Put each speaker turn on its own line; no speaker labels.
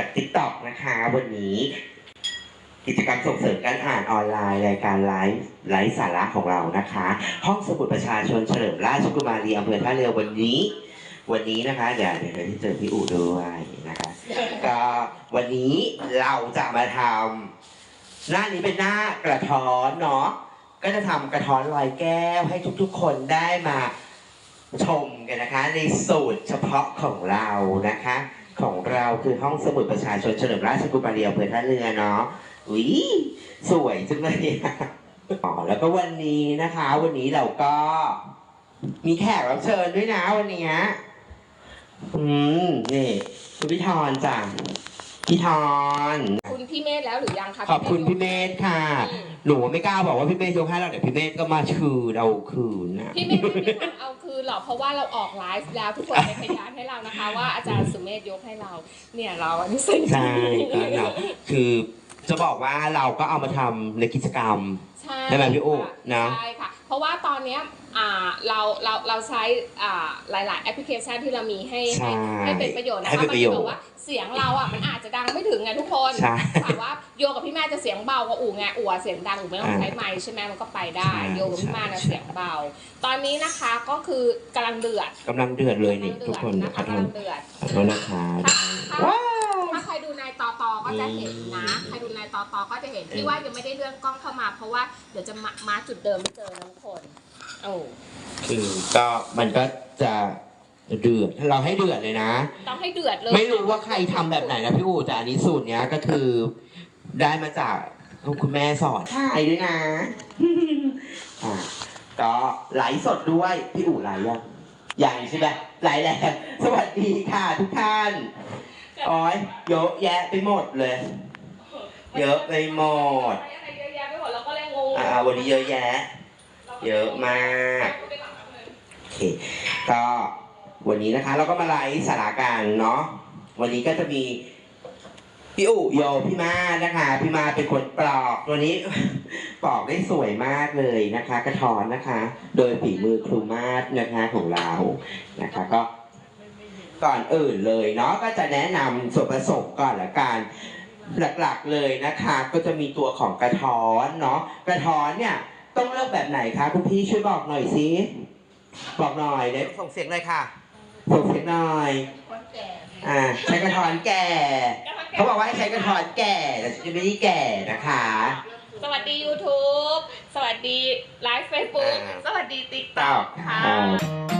จาก t ิ k t o k นะคะ วันนี้ กิจกรรมส่งเสริมการอ่านออนไลน์รายการไลฟ์ไลฟ์สาระของเรานะคะ ห้องสมุดประชาชนเฉลิมราชกุมารีอำเภอท่าเรือวันนี้ วันนี้นะคะเดี๋ยวเดี๋ยวที่เจอพี่อู๋ด้วยนะคะก็วันนี้เราจะมาทำหน้านี้เป็นหน้ากระท้อนเนาะก็จะทำกระท้อนลอยแก้วให้ทุกๆ คนได้มาชมกันนะคะ ในสูตรเฉพาะของเรานะคะ ของเราคือห้องสมุดประชาชนเฉลิมราชกุมารีอำเภอท่าเรือเนาะอุ้ยสวยจังเลยอ๋อแล้วก็วันนี้นะคะ วันนี้เราก็มีแขกรับเชิญด้วยนะวันนี้อืมนี่คุณพี่ทอนจ้ะ พี่ทอน
คุณพี่เมธแล้วหรือยังคะ
ขอบคุณพี่เมธค่ะ
อืม
หนูไม่กล้าบอกว่าพี่เมธยกให้เราเดี๋ยวพี่เมธก็มาคืนเอาคืนนะ
พี่เมธไม่มีทางเอาคืนหรอกเพราะว่าเราออกไลฟ์แล้วทุกคนเป็นพยานให้เรานะคะ ว่าอาจารย์สุเมธยกให้เรา เนี่ยเราอันนี้สิ่ง
ใช่ก็เราคือจะบอกว่าเราก็เอามาทำในกิจกรรม
ใช่
ได้ไหมพี่อุ๊
ค่ะ
นะ
ใช่ค่ะ เพราะว่าตอนเนี้ยอ่าเราเราเราใช้อ่าหลาย ๆ แอปพลิเคชันที่เรามีให้
ใช่
ให้ให้เป็นประโยชน์นะ
ให้
คะ
เป็นประโยชน์
บางทีบอกว่าเสียงเราอะมันอาจจะดังไม่ถึงไงทุกคน
ใช่
ถามว่าโยกับพี่แม่จะเสียงเบากว่าอู่ไงอู่อะเสียงดังอู่ไม่ต้องใช้ไมค์ใช่ไหมมันก็ไปได้
ใช่
โยกับพี่แม่นะ
ใช่
เสียงเบา ตอนนี้นะคะก็คือกำลังเดือด
กำลังเดือดเลยนี่
กำลัง
ทุกคน
เดือด
ขอ
นะคะ
โทษ
กำลังเดือด
ขอโทษนะคะ
ถ้าถ้า
ว้าว
ก็จะเห็นนะใครดูในตอตอก็จะเห็นที่ว่ายังไม่ได้เลื่อนกล้องเข้ามา เพราะว่าเดี๋ยวจะมามาจุดเดิมไม่เจอนะทุกคนโอ้
คือก็มันก็จะเดือดเราให้เดือดเลยนะ
ต้องให้เดือดเลย
ไม่รู้ว่าใครทำแบบไหนนะพี่อู๋แต่อันนี้สูตรเนี้ยก็คือได้มาจากคุณแม่สอนถ่ายด้วยนะอ่าก็ไลฟ์สดด้วยพี่อู๋ไลฟ์ยังยังใช่ไหมไลฟ์แล้วสวัสดีค่ะทุกท่าน โอ้ยเยอะแยะไปหมดเลย เยอะไปหมด
อะไรเยอะแยะไปหมดเราก็เลยงง
อ่าวันนี้เยอะแยะ เยอะมากโอเคก็วันนี้นะคะ เราก็มาไลฟ์สาระกันเนาะวันนี้ก็จะมีพี่อุโยพี่มานะคะพี่มาเป็นคนปลอกตัวนี้ ปลอกได้สวยมากเลยนะคะ กระถอนนะคะ โดยฝีมือครูมาศนะคะของเรานะคะ ก็ ก่อนอื่นเลยเนาะก็จะแนะนำส่วนผสมก่อนละกันหลักๆเลยนะคะ ก็จะมีตัวของกระท้อนเนาะกระท้อนเนี่ยต้องเลือกแบบไหนคะคุณพี่ช่วยบอกหน่อยสิบอกหน่อยเดี๋ยวส่งเสียงเลยค่ะส่งเสียงหน่อย
คนแก่
อ่าใช้กระท้อนแก่ เขาบอกว่าให้ใช้กระท้อนแก่แต่ฉันจะไม่ได้แก่นะคะ
สวัสดี YouTube สวัสดีไลฟ์เฟซบุ๊ก
อ่า
สวัสดีติ๊ก
ต
ต็
อ
อก
บ
ค่ะ